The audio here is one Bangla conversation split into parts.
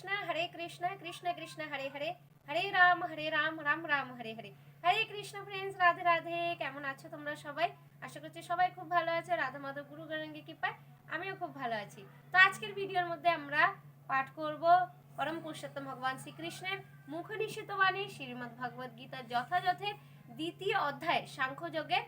কৃষ্ণ হরে কৃষ্ণ কৃষ্ণ কৃষ্ণ হরে হরে হরে রাম হরে রাম রাম রাম হরে হরে হরে কৃষ্ণ ফ্রেন্ডস রাধে রাধে কেমন আছো তোমরা সবাই? আশা করছি সবাই খুব ভালো আছে। রাধা মাধব, গুরু গরঙ্গি কৃপায় আমিও খুব ভালো আছি। তো আজকের ভিডিওর মধ্যে আমরা পাঠ করব পরম পুরুষোত্তম ভগবান শ্রীকৃষ্ণের মুখ নিষিত বাণী শ্রীমদ ভগবদ গীতার যথাযথের দ্বিতীয় অধ্যায় সাংখ্যযোগে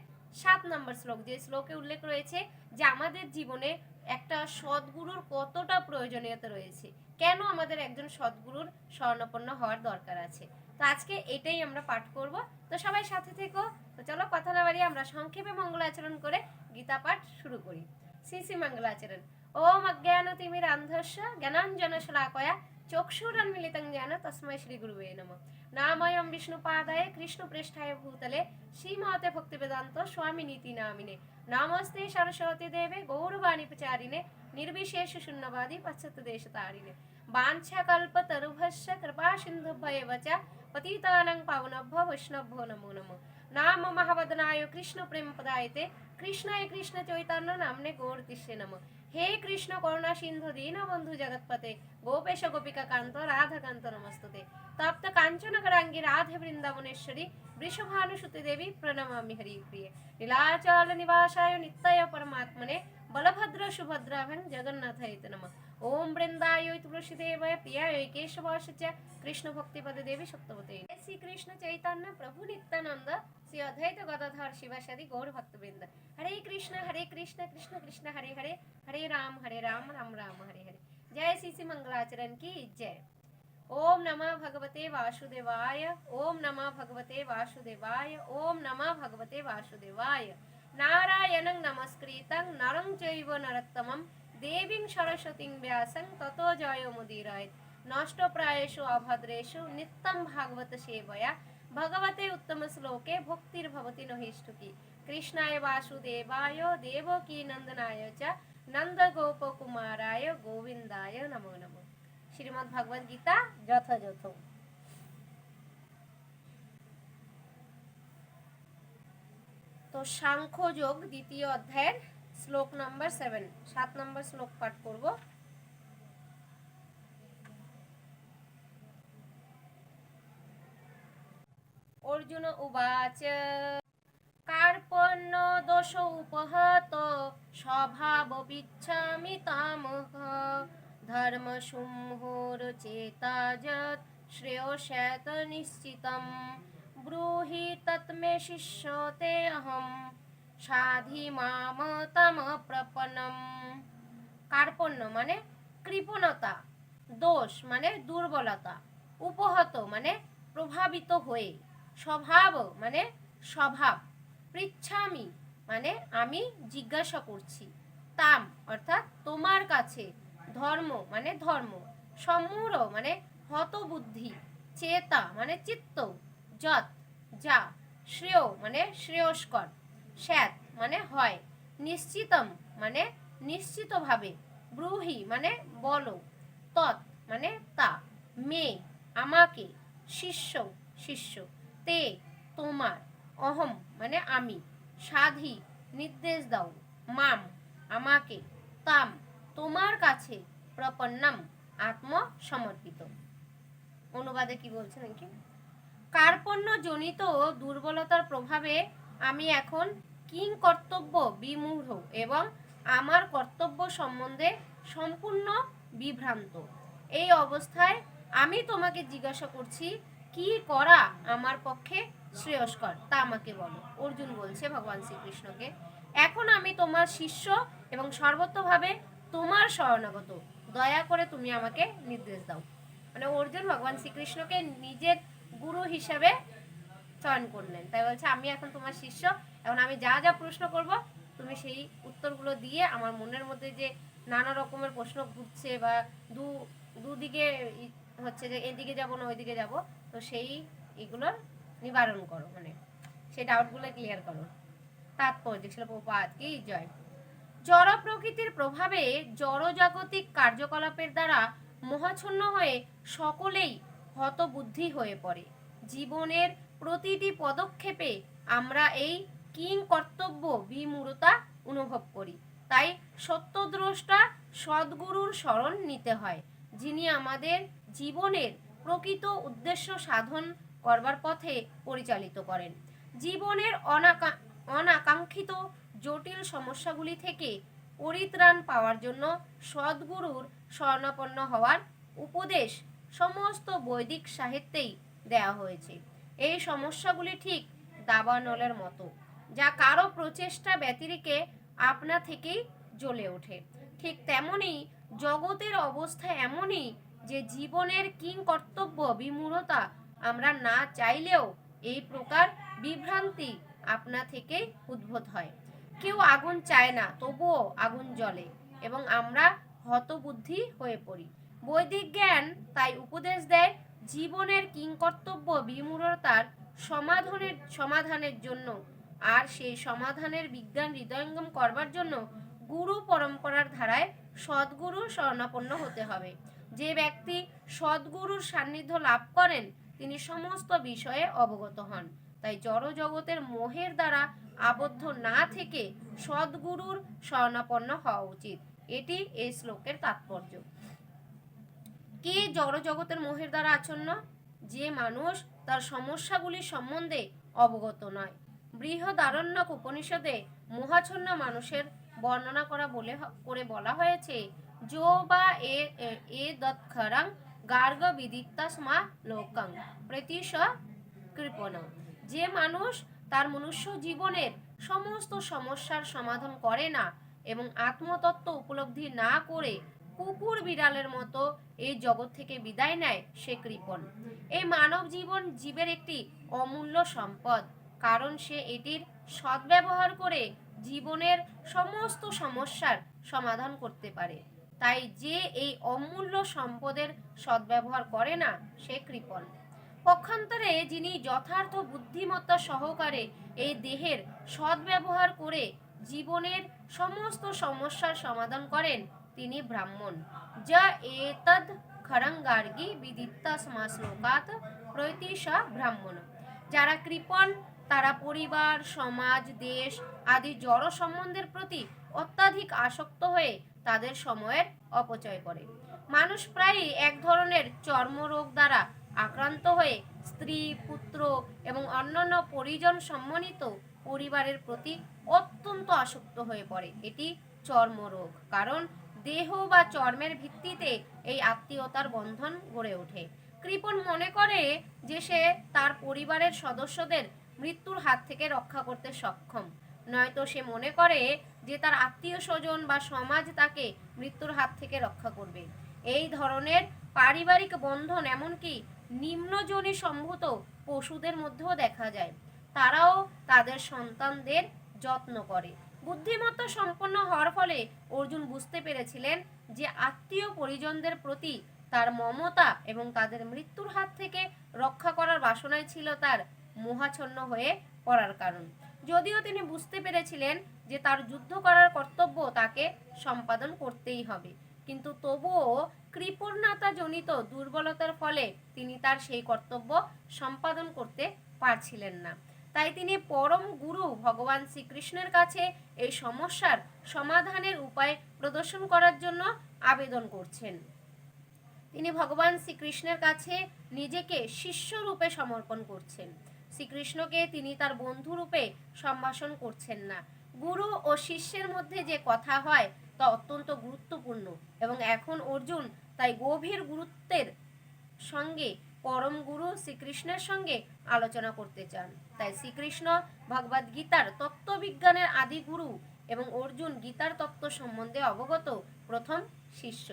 সাত নম্বর শ্লোক, যে শ্লোকে উল্লেখ রয়েছে যে আমাদের জীবনে একটা সদ্গুরুর কতটা প্রয়োজনীয়তা রয়েছে। কেন আমাদের একজন সদ্গুরুর স্বর্ণপন্ন হওয়ার দরকার আছে? তো আজকে এটাই আমরা পাঠ করব। তো সবাই সাথে থেকো। তো চলো কথা না বাড়িয়ে আমরা সংক্ষেপে মঙ্গলাচরণ করে গীতা পাঠ শুরু করি। শ্রী শ্রী মঙ্গলাচরণ ওম অজ্ঞান তিমির অন্ধস্য জ্ঞানাঞ্জন শলাকয়া চক্ষুরন্মিলিতং জ্ঞান তস্মৈ শ্রী গুরুবে নমঃ। নাময়ম বিষ্ণুপাদায় কৃষ্ণপৃষ্ঠায় ভূতলে শ্রীমতে ভক্তিবেদান্ত স্বামী নীতি নামিনে নমস্তে সরস্বতী দেবে গৌরবাণী প্রচারিণে নির্বিশেষ শূন্যবাদী পাশ্চাত্য দেশ তারিণে বাঞ্ছাকল্প তরুভস্য কৃপা সিন্ধুভ্যেব চ পতিতানাং পাবনভ্য বৈষ্ণভ্যো নমো নমঃ নাম মহাবদনায় কৃষ্ণ প্রেম পদায়তে কৃষ্ণায় কৃষ্ণ চৈতন্য নামনে গৌর কৃষ্ণে নমঃ হে কৃষ্ণ করুণা সিন্ধু দীন বন্ধু জগৎপতে গোপেশ গোপিকা কান্ত, রাধা কান্ত নমস্তুতে। তপ্ত কাঞ্চন করাঙ্গি রাধে বৃন্দাবনেশ্বরী, বৃষভানুসুতি দেবী প্রণমামি হরি প্রিয়ে নীলাচল নিবাসায় নিত্য পরমাত্মনে బలభద్ర సుభద్రావన్ జగన్నాథయిత నమ ఓం బృందాయోయ్ తులసిదేవాయ ప్రియాయోయ్ కేశవాసచ కృష్ణ భక్తి పద దేవి సప్తవతే శ్రీ కృష్ణ చైతన్య ప్రభు నిత్యానంద শ্রী অদ্বৈত গদাধর শিবাসাদি গৌর ভক্তবৃন্দ হরে কৃষ্ণ হরে কৃষ্ণ কৃষ্ণ কৃষ্ণ হরে হরে হরে রাম হরে রাম রাম রাম হরে হরে জয় শ্রী শ্রী মঙ্গলাচরণ কি জয় ওম নমা ভগবতে বাসুদেবায় ওম নমা ভগবতে বাসুদেবায় ওম নমা ভগবতে বাসুদেবায় নারায়ণং নমস্কৃতং নরং চৈব নরোত্তমম দেবীং সরস্বতীং ব্যাসং তত জয় মুদিরায় নষ্ট নষ্টপ্রায়েষু অভদ্রেষু নিত্যম ভাগবত সেবয়া ভগবতে উত্তম শ্লোকে ভক্তির ভবতি নহিষ্টুকি কৃষ্ণায় বাসুদেবায় দেবকী নন্দনায় চ নন্দ গোপ কুমারায় গোবিন্দায় নমো নমো শ্রীমদ্ ভগবদ্গীতা যথাযথ তো সাংখ্য যোগ দ্বিতীয় অধ্যায়ের শ্লোক নাম্বার সেভেন সাত নম্বর শ্লোক পাঠ করব। অর্জুন উবাচ, কার্পণ্য দোষ উপহত, স্বভাব বিচ্ছামি তামহ, ধর্ম সুমুহুর চেতা যত শ্রেয়স্যাত নিশ্চিতম। তৎমে শিষ্যতে অহম সাধি মাম তম প্রপন্নম কার্পণ্য মানে কৃপণতা দোষ মানে দুর্বলতা উপহত মানে প্রভাবিত হয়ে স্বভাব মানে স্বভাব পৃচ্ছামি মানে আমি জিজ্ঞাসা করছি। তাম অর্থাৎ তোমার কাছে। ধর্ম মানে ধর্ম। সমূর মানে হতবুদ্ধি। চেতা মানে চিত্ত। যত যা, শ্রেয় মানে শ্রেয়স্কর। শ্যাত মানে হয়, নিশ্চিতম মানে নিশ্চিতভাবে। ব্রুহি মানে বলো, তৎ মানে তা। মে, আমাকে, শিষ্য শিষ্য। তে, তোমার, অহম মানে আমি। সাধি, নির্দেশ দাও। মাম, আমাকে, তাম, তোমার কাছে প্রপন্নম, আত্মসমর্পিত। অনুবাদে কি বলছে নাকি? কার্পণ্য জনিত দুর্বলতার প্রভাবে আমি এখন কিং কর্তব্য বিমূঢ় এবং আমার কর্তব্য সম্বন্ধে সম্পূর্ণ বিভ্রান্ত। এই অবস্থায় আমি তোমাকে জিজ্ঞাসা করছি, কি করা আমার পক্ষে শ্রেয়স্কর? তা আমাকে বলো। অর্জুন বলছে ভগবান শ্রীকৃষ্ণকে, এখন আমি তোমার শিষ্য এবং সর্বত্রভাবে তোমার শরণাগত। দয়া করে তুমি আমাকে নির্দেশ দাও। মানে অর্জুন ভগবান শ্রীকৃষ্ণকে নিজের গুরু হিসেবে চয়ন করলেন। তাই বলছে, আমি এখন তোমার শিষ্য। এখন আমি যা যা প্রশ্ন করব, তুমি সেই উত্তরগুলো দিয়ে আমার মনের মধ্যে যে নানা রকমের প্রশ্ন ঘুরছে বা দু, দুদিকে হচ্ছে যে এদিকে যাব না ওইদিকে যাব, তো সেই এগুলোর নিবারণ করো মানে সেই ডাউটগুলো ক্লিয়ার করো। তাৎপর্য ছিল প্রপাত, কি জয়। জড় প্রকৃতির প্রভাবে জড়জাগতিক কার্যকলাপের দ্বারা মহাচ্ছন্ন হয়ে সকলেই হতবুদ্ধি হয়ে পড়ে। জীবনের প্রতিটি পদক্ষেপে আমরা এই কিং কর্তব্য বিমূঢ়তা অনুভব করি। তাই সত্যদ্রষ্টা সদ্গুরুর শরণ নিতে হয়, যিনি আমাদের জীবনের প্রকৃত উদ্দেশ্য সাধন করবার পথে পরিচালিত করেন। জীবনের অনাকা, অনাকাঙ্ক্ষিত জটিল সমস্যাগুলি থেকে পরিত্রাণ পাওয়ার জন্য সদ্গুরুর স্বর্ণাপন্ন হওয়ার উপদেশ সমস্ত বৈদিক সাহিত্যেই দেয়া হয়েছে। এই সমস্যাগুলি ঠিক দাবানলের মতো, যা কারও প্রচেষ্টা ব্যতিরিকে আপনা থেকেই জ্বলে ওঠে। ঠিক তেমনি জগতের অবস্থা এমনই যে জীবনের কিং কর্তব্য বিমূঢ়তা আমরা না চাইলেও এই প্রকার বিভ্রান্তি আপনা থেকেই উদ্ভূত হয়। কেউ আগুন চায় না, তবুও আগুন জ্বলে এবং আমরা হতবুদ্ধি হয়ে পড়ি। বৈদিক জ্ঞান তাই উপদেশ দেয় জীবনের কিংকর্তব্য বিমূঢ়তার সমাধানের সমাধানের জন্য। আর সেই সমাধানের বিজ্ঞান হৃদয়ঙ্গম করবার জন্য গুরু পরম্পরার ধারায় সদ্গুরু শরণাপন্ন হতে হবে। যে ব্যক্তি সদ্গুরুর সান্নিধ্য লাভ করেন, তিনি সমস্ত বিষয়ে অবগত হন। তাই জড় জগতের মোহের দ্বারা আবদ্ধ না থেকে সদ্গুরুর শরণাপন্ন হওয়া উচিত। এটি এই শ্লোকের তাৎপর্য। কে জড় জগতের মোহের দ্বারা আচ্ছন্ন? যে মানুষ তার সমস্যাগুলি সম্বন্ধে অবগত নয়। বৃহদারণ্যক উপনিষদে মোহাচ্ছন্ন মানুষের বর্ণনা করা বলে করে বলা হয়েছে, যো বা এ- এ দৎখরং গার্গ বিদিত্তাসমা লোকং প্রতিশ কৃপণ। যে মানুষ তার মনুষ্য জীবনের সমস্ত সমস্যার সমাধান করে না এবং আত্মতত্ত্ব উপলব্ধি না করে কুকুর বিড়ালের মতো এই জগৎ থেকে বিদায় নেয় সে কৃপণ এই মানব জীবন জীবের একটি অমূল্য সম্পদ, কারণ সে এটির সদ্ব্যবহার করে জীবনের সমস্ত সমস্যার সমাধান করতে পারে। তাই যে এই অমূল্য সম্পদের সদ্ব্যবহার করে না সে কৃপণ পক্ষান্তরে যিনি যথার্থ বুদ্ধিমত্তা সহকারে এই দেহের সদ্ব্যবহার করে জীবনের সমস্ত সমস্যার সমাধান করেন তিনি ব্রাহ্মণ যা এতদ খরঙ্গার্গি বিদিত্তা শ্লোকাত প্রৈতিষা ব্রাহ্মণ যারা কৃপণ, তারা পরিবার, সমাজ, দেশ আদি জড় সম্বন্ধের প্রতি অত্যাধিক আসক্ত হয়ে তাদের সময়ের অপচয় করে। মানুষ প্রায়ই এক ধরনের চর্মরোগ দ্বারা আক্রান্ত হয়ে স্ত্রী, পুত্র এবং অন্যান্য পরিজন সম্মানিত পরিবারের প্রতি অত্যন্ত আসক্ত হয়ে পড়ে। এটি চর্মরোগ। কারণ দেহ বা চর্মের ভিত্তিতে এই আত্মীয়তার বন্ধন গড়ে ওঠে। কৃপণ মনে করে যে সে তার পরিবারের সদস্যদের মৃত্যুর হাত থেকে রক্ষা করতে সক্ষম। নয়তো সে মনে করে যে তার আত্মীয় স্বজন বা সমাজ তাকে মৃত্যুর হাত থেকে রক্ষা করবে। এই ধরনের পারিবারিক বন্ধন এমনকি নিম্নজনী সম্ভূত পশুদের মধ্যেও দেখা যায়। তারাও তাদের সন্তানদের যত্ন করে। বুদ্ধিমত্তা সম্পন্ন হওয়ার ফলে অর্জুন বুঝতে পেরেছিলেন যে আত্মীয় পরিজনদের প্রতি তার মমতা এবং তাদের মৃত্যুর হাত থেকে রক্ষা করার বাসনায় ছিল তার মোহাচ্ছন্ন হয়ে পড়ার কারণ। যদিও তিনি বুঝতে পেরেছিলেন যে তার যুদ্ধ করার কর্তব্য তাকে সম্পাদন করতেই হবে, কিন্তু তবুও কৃপণতা জনিত দুর্বলতার ফলে তিনি তার সেই কর্তব্য সম্পাদন করতে পারছিলেন না। তাই তিনি পরম গুরু ভগবান শ্রীকৃষ্ণের কাছে এই সমস্যার সমাধানের উপায় প্রদর্শন করার জন্য আবেদন করছেন। তিনি ভগবান শ্রীকৃষ্ণের কাছে নিজেকে শিষ্য রূপে সমর্পণ করছেন। শ্রীকৃষ্ণকে তিনি তার বন্ধু রূপে সম্ভাষণ করছেন না। গুরু ও শিষ্যের মধ্যে যে কথা হয় তা অত্যন্ত গুরুত্বপূর্ণ এবং এখন অর্জুন তাই গভীর গুরুত্বের সঙ্গে পরম গুরু শ্রীকৃষ্ণের সঙ্গে আলোচনা করতে চান। তাই শ্রীকৃষ্ণ ভগবদ গীতার তত্ত্ববিজ্ঞানের আদি গুরু এবং অর্জুন গীতার তত্ত্ব সম্বন্ধে অবগত প্রথম শিষ্য।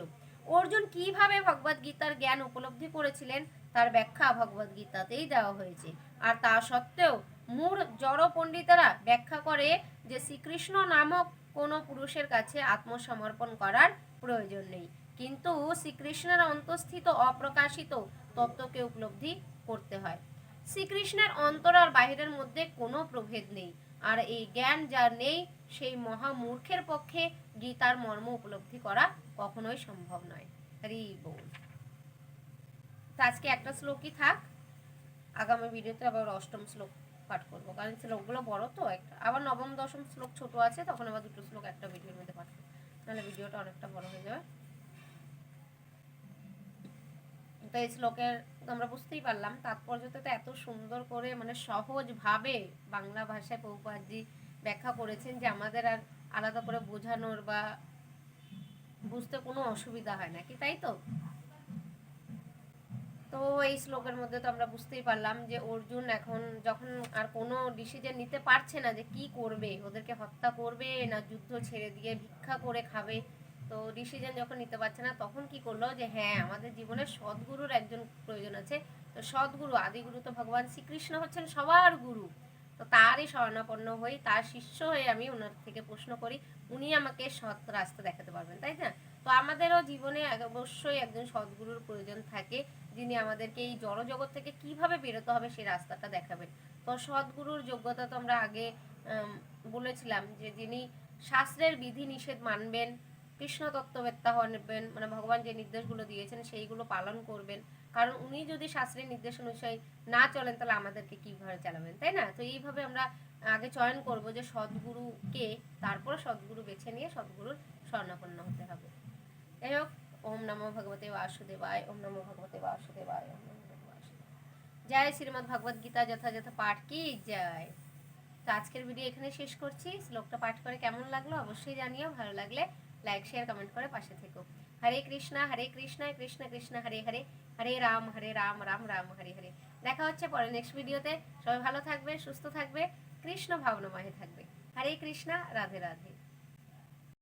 অর্জুন কীভাবে ভগবদ গীতার জ্ঞান উপলব্ধি করেছিলেন তার ব্যাখ্যা ভগবদ গীতাতেই দেওয়া হয়েছে। আর তা সত্ত্বেও মূর জড় পণ্ডিতেরা ব্যাখ্যা করে যে শ্রীকৃষ্ণ নামক কোনো পুরুষের কাছে আত্মসমর্পণ করার প্রয়োজন নেই। কিন্তু শ্রীকৃষ্ণের অন্তঃস্থিত অপ্রকাশিত তত্ত্বকে উপলব্ধি করতে হয়। শ্রীকৃষ্ণের অন্তর আর বাহিরের মধ্যে কোনো প্রভেদ নেই। আর এই জ্ঞান যার নেই, সেই মহামূর্খের পক্ষে গীতার মর্ম উপলব্ধি করা কখনোই সম্ভব নয়। হরি বল। আজকে একটা শ্লোকই থাক। আগামী ভিডিওতে আবার অষ্টম শ্লোক পাঠ করব। কারণ শ্লোকগুলো বড় তো একটা। আবার নবম, দশম শ্লোক ছোট আছে, তখন আবার দুটো শ্লোক একটা ভিডিওর মধ্যে পাঠ করব। নাহলে ভিডিওটা অনেকটা বড় হয়ে যাবে। তো এই আমরা বুঝতেই পারলাম। তাৎপর্যতে তো এত সুন্দর করে মানে সহজভাবে বাংলা ভাষায় পৌপাজি ব্যাখ্যা করেছেন যে আমাদের আর আলাদা করে বোঝানোর বা বুঝতে কোনো অসুবিধা হয় না, কি তাই তো? তো এই শ্লোকের মধ্যে তো আমরা বুঝতেই পারলাম যে অর্জুন এখন যখন আর কোনো ডিসিশন নিতে পারছে না যে কি করবে, ওদেরকে হত্যা করবে না যুদ্ধ ছেড়ে দিয়ে ভিক্ষা করে খাবে তো ডিসিশন যখন নিতে পারছে না, তখন কি করল যে হ্যাঁ আমাদের জীবনে সদ্গুরুর একজন প্রয়োজন আছে। তো সদ্গুরু, আদিগুরু তো ভগবান শ্রীকৃষ্ণ হচ্ছেন সবার গুরু। তো তারই শরণাপন্ন হই তার শিষ্য হয়ে আমি ওনার থেকে প্রশ্ন করি, উনি আমাকে সৎ রাস্তা দেখাতে পারবেন, তাই না? তো আমাদেরও জীবনে অবশ্যই একজন সদ্গুরুর প্রয়োজন থাকে, যিনি আমাদেরকে এই জড়জগৎ থেকে কীভাবে বেরোতে হবে সেই রাস্তাটা দেখাবেন। তো সদ্গুরুর যোগ্যতা তো আমরা আগে বলেছিলাম যে, যিনি শাস্ত্রের বিধি নিষেধ মানবেন কৃষ্ণ তত্ত্ববেত্তা হবেন মানে ভগবান যে নির্দেশগুলো দিয়েছেন সেইগুলো পালন করবেন। কারণ উনি যদি শাস্ত্রের নির্দেশ অনুযায়ী না চলেন, তাহলে আমাদেরকে কীভাবে চালাবেন, তাই না? তো এইভাবে আমরা আগে চয়ন করব যে সদ্গুরুকে, তারপর সদ্গুরু বেছে নিয়ে সদ্গুরুর স্বর্ণাপন্ন হতে হবে। যাই হোক, ওম নমো ভগবতে বাসুদেবায়, ওম নমো ভগবতে বাসুদেবায়। জয় শ্রীমদ্ ভগবদ গীতা যথাযথ পাঠ কি? জয়। তো আজকের ভিডিও এখানে শেষ করছি। শ্লোকটা পাঠ করে কেমন লাগল অবশ্যই জানিও, ভালো লাগলে লাইক শেয়ার কমেন্ট করে পাশে থেকো। হরে কৃষ্ণা হরে কৃষ্ণা, কৃষ্ণ কৃষ্ণ, হরে হরে হরে রাম হরে রাম রাম রাম, হরে হরে। দেখা হচ্ছে পরে নেক্সট ভিডিওতে সবাই ভালো থাকবে, সুস্থ থাকবে, কৃষ্ণ ভাবনাময় থাকবে। হরে কৃষ্ণা, রাধে রাধে।